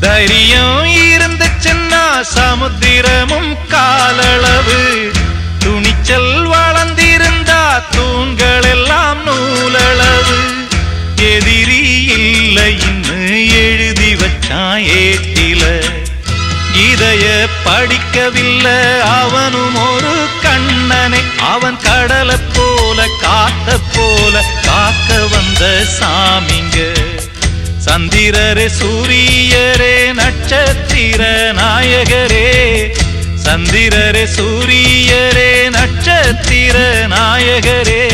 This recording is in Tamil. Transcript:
தைரியம் இருந்துச்சுன்னா சமுத்திரமும் காலளவு. துணிச்சல் வளர்ந்திருந்தா தூண்கள் எல்லாம் நூலளவு. எதிரி இல்லை இன்னு எழுதி வச்சான் ஏட்டில. இதய படிக்கவில்லை அவனும் ஒரு கண்ணனை. அவன் கடலை சந்திரரே சூரியரே நட்சத்திர நாயகரே. சந்திரரே சூரியரே நட்சத்திர நாயகரே.